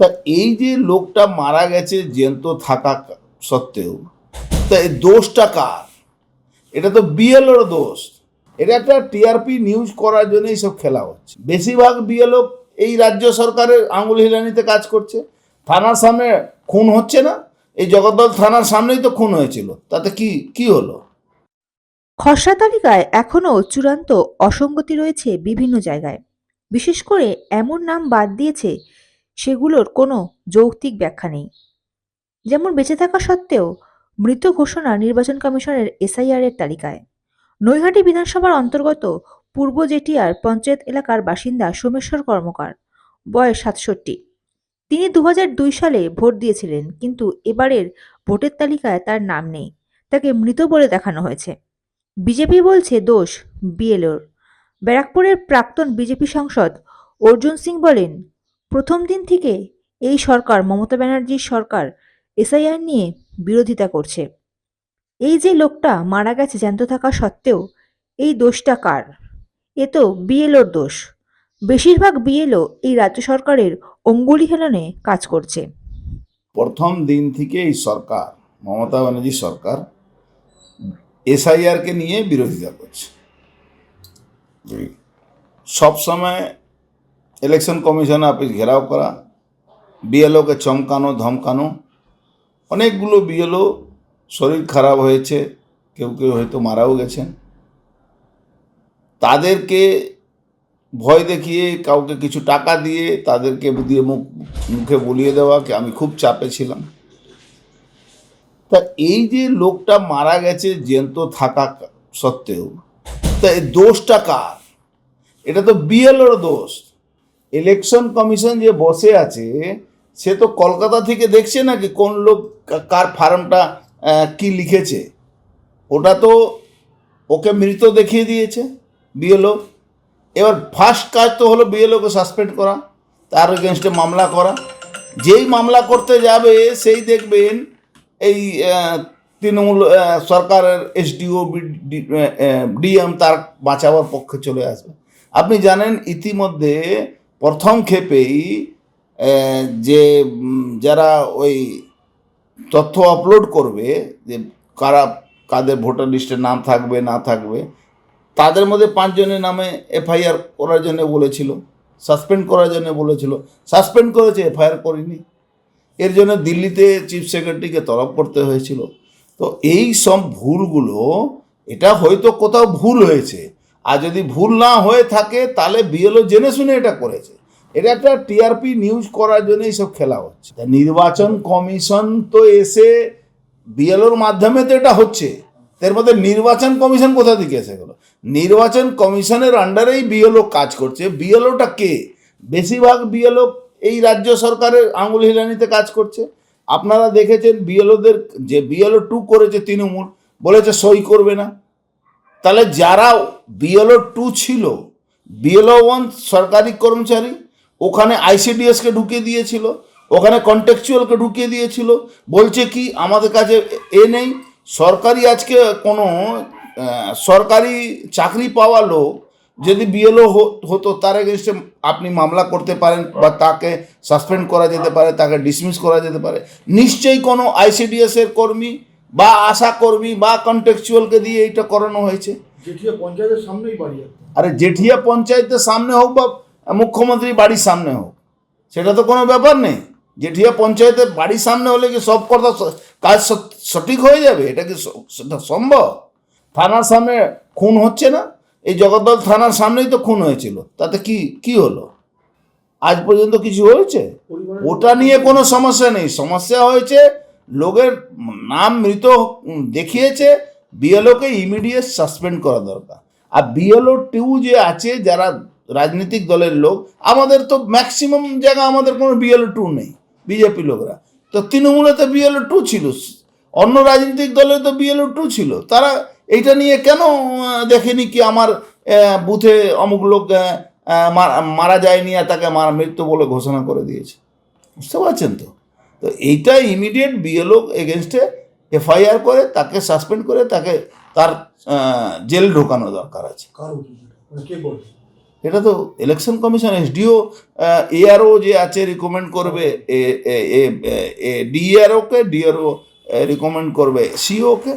তা এই যে লোকটা মারা গেছে জ্যান্ত থাকা সত্ত্বেও, তা এই দোষটা কার? এটা তো বিএলওর দোষ। এটা একটা টিআরপি নিউজ করার জন্য এইসব খেলা হচ্ছে। বেশিরভাগ বিএলও এই রাজ্য সরকারের আঙুল হিলানিতে কাজ করছে। থানার সামনে খুন হচ্ছে না। এই জগদ্দল থানার সামনেই তো খুন হয়েছিল। তাতে কি কি হলো? খসড়া তালিকায় এখনও চূড়ান্ত অসঙ্গতি রয়েছে বিভিন্ন জায়গায়। বিশেষ করে এমন নাম বাদ দিয়েছে সেগুলোর কোনো যৌক্তিক ব্যাখ্যা নেই। যেমন বেঁচে থাকা সত্ত্বেও মৃত ঘোষণা নির্বাচন কমিশনের এসআইআর এর তালিকায়। নৈহাটি বিধানসভার অন্তর্গত পূর্ব জেটিয়ার পঞ্চায়েত এলাকার বাসিন্দা সোমেশ্বর কর্মকার, বয়স সাতষট্টি। তিনি দু দুই সালে ভোট দিয়েছিলেন, কিন্তু এবারের ভোটের তালিকায় তার নাম নেই। তাকে মৃত বলে দেখানো হয়েছে। বিজেপি বলছে দোষ বিএলওর। ব্যারাকপুরের প্রাক্তন বিজেপি সাংসদ অর্জুন সিং বলেন প্রথম দিন থেকে এই সরকার, মমতা ব্যানার্জির সরকার এসআইআর নিয়ে বিরোধিতা করছে। এই যে লোকটা মারা গেছে জ্যান্ত থাকা সত্ত্বেও, এই দোষটা কার? এ তো বিএলওর দোষ। বেশিরভাগ বিএলও এই রাজ্য সরকারের অঙ্গুলি হেলনে কাজ করছে। প্রথম দিন থেকে এই সরকার, মমতা ব্যানার্জি সরকার এসআইআরকে নিয়ে বিরোধিতা করছে। সব সময় ইলেকশন কমিশন অফিস ঘেরাও করা বিএলওকে চমকানো, ধমকানো, অনেকগুলো বিএলও শরীর খারাপ হয়েছে, কেউ কেউ হয়তো মারাও গেছেন। তাদেরকে ভয় দেখিয়ে, কাউকে কিছু টাকা দিয়ে তাদেরকে দিয়ে মুখ, মুখে বলিয়ে দেওয়া, কি আমি খুব চাপে ছিলাম। তা এই যে লোকটা মারা গেছে জ্যান্ত থাকা সত্ত্বেও, তা এই দোষটা কার? এটা তো বিএলওর দোষ। ইলেকশন কমিশন যে বসে আছে, সে তো কলকাতা থেকে দেখছে না কি কোন লোক কার ফার্মটা কি লিখেছে? ওটা তো ওকে মৃত দেখিয়ে দিয়েছে বিএলও এবার ফার্স্ট কাজ তো হলো বিএলওকে সাসপেন্ড করা, তার এগেনস্টে মামলা করা। যেই মামলা করতে যাবে, সেই দেখবেন এই তৃণমূল সরকারের এসডিও ডিএম তার বাঁচাবার পক্ষে চলে আসবে। আপনি জানেন ইতিমধ্যে প্রথম ক্ষেপেই যে যারা ওই তথ্য আপলোড করবে, যে কারা কাদের ভোটার লিস্টে নাম থাকবে, না থাকবে, তাদের মধ্যে পাঁচজনের নামে এফআইআর করার জন্য বলেছিল, সাসপেন্ড করার জন্য বলেছিল, সাসপেন্ড করেছে, এফআইআর করিনি। এর জন্য দিল্লিতে চিফ সেক্রেটারিকে তলব করতে হয়েছিল। তো এই সব ভুলগুলো, এটা হয়তো কোথাও ভুল হয়েছে। আর যদি ভুল না হয়ে থাকে, তাহলে বিএলও জেনে শুনে এটা করেছে। এটা একটা টিআরপি নিউজ করার জন্য এইসব খেলা হচ্ছে। নির্বাচন কমিশন তো এসে বিএলওর মাধ্যমে তো এটা হচ্ছে। এর মধ্যে নির্বাচন কমিশন কোথা থেকে এসে গেল? নির্বাচন কমিশনের আন্ডারেই বিএলও কাজ করছে। বিএলওটা কে? বেশিরভাগ বিএলও এই রাজ্য সরকারের আঙুল হিলানিতে কাজ করছে। আপনারা দেখেছেন বিএলওদের যে বিএলও টু করেছে তৃণমূল, বলেছে সই করবে না। তাহলে যারা বিএলও টু ছিল বিএলও ওয়ান সরকারি কর্মচারী, ওখানে আইসিডিএসকে ঢুকিয়ে দিয়েছিল, ওখানে কন্টেকচুয়ালকে ঢুকিয়ে দিয়েছিল, বলছে কি আমাদের কাছে এ নেই, সরকারি আজকে কোনো সরকারি চাকরি পাওয়া লোক যদি বিএলও হতো, তার এগেনস্টে আপনি মামলা করতে পারেন বা তাকে সাসপেন্ড করা যেতে পারে, তাকে ডিসমিস করা যেতে পারে। নিশ্চয়ই কোনো আইসিডিএসের কর্মী বা আশা কর্মী বা কন্টেকচুয়ালকে দিয়ে এইটা করানো হয়েছে। জেঠিয়া পঞ্চায়েতের সামনেই বাড়ি আরে জেঠিয়া পঞ্চায়েতের সামনে হোক বা মুখ্যমন্ত্রী বাড়ির সামনে হোক সেটা তো কোনো ব্যাপার নেই। জেঠিয়া পঞ্চায়েতের বাড়ির সামনে হলে কি সব কথা কাজ সঠিক হয়ে যাবে? এটা কি সেটা সম্ভব? থানার সামনে খুন হচ্ছে না? এই জগদ্দল থানার সামনেই তো খুন হয়েছিল। তাতে কি কি হলো? আজ পর্যন্ত কিছু হয়েছে? ওটা নিয়ে কোনো সমস্যা নেই। সমস্যা হয়েছে লোকের নাম মৃত দেখিয়েছে, বিএলওকে ইমিডিয়েট সাসপেন্ড করা দরকার। আর বিএলও টু যে আছে, যারা রাজনৈতিক দলের লোক, আমাদের তো ম্যাক্সিমাম জায়গা আমাদের কোনো বিএলও টু নেই বিজেপি লোকরা। তো তৃণমূলে তো বিএলও টু ছিল, অন্য রাজনৈতিক দলে তো বিএলও টু ছিল। তারা এইটা নিয়ে কেন দেখেনি কি আমার বুথে অমুক লোক মারা যায়নি আর তাকে মারা মৃত্যু বলে ঘোষণা করে দিয়েছে? বুঝতে পারছেন তো? তো এইটা ইমিডিয়েট বিএলও এগেনস্টে এফআইআর করে তাকে সাসপেন্ড করে তাকে তার জেল ঢোকানো দরকার আছে। এটা তো ইলেকশন কমিশন এসডিও এআরও যে আছে রিকমেন্ড করবে এ ডিআরওকে ডিআরও রিকমেন্ড করবে সিওকে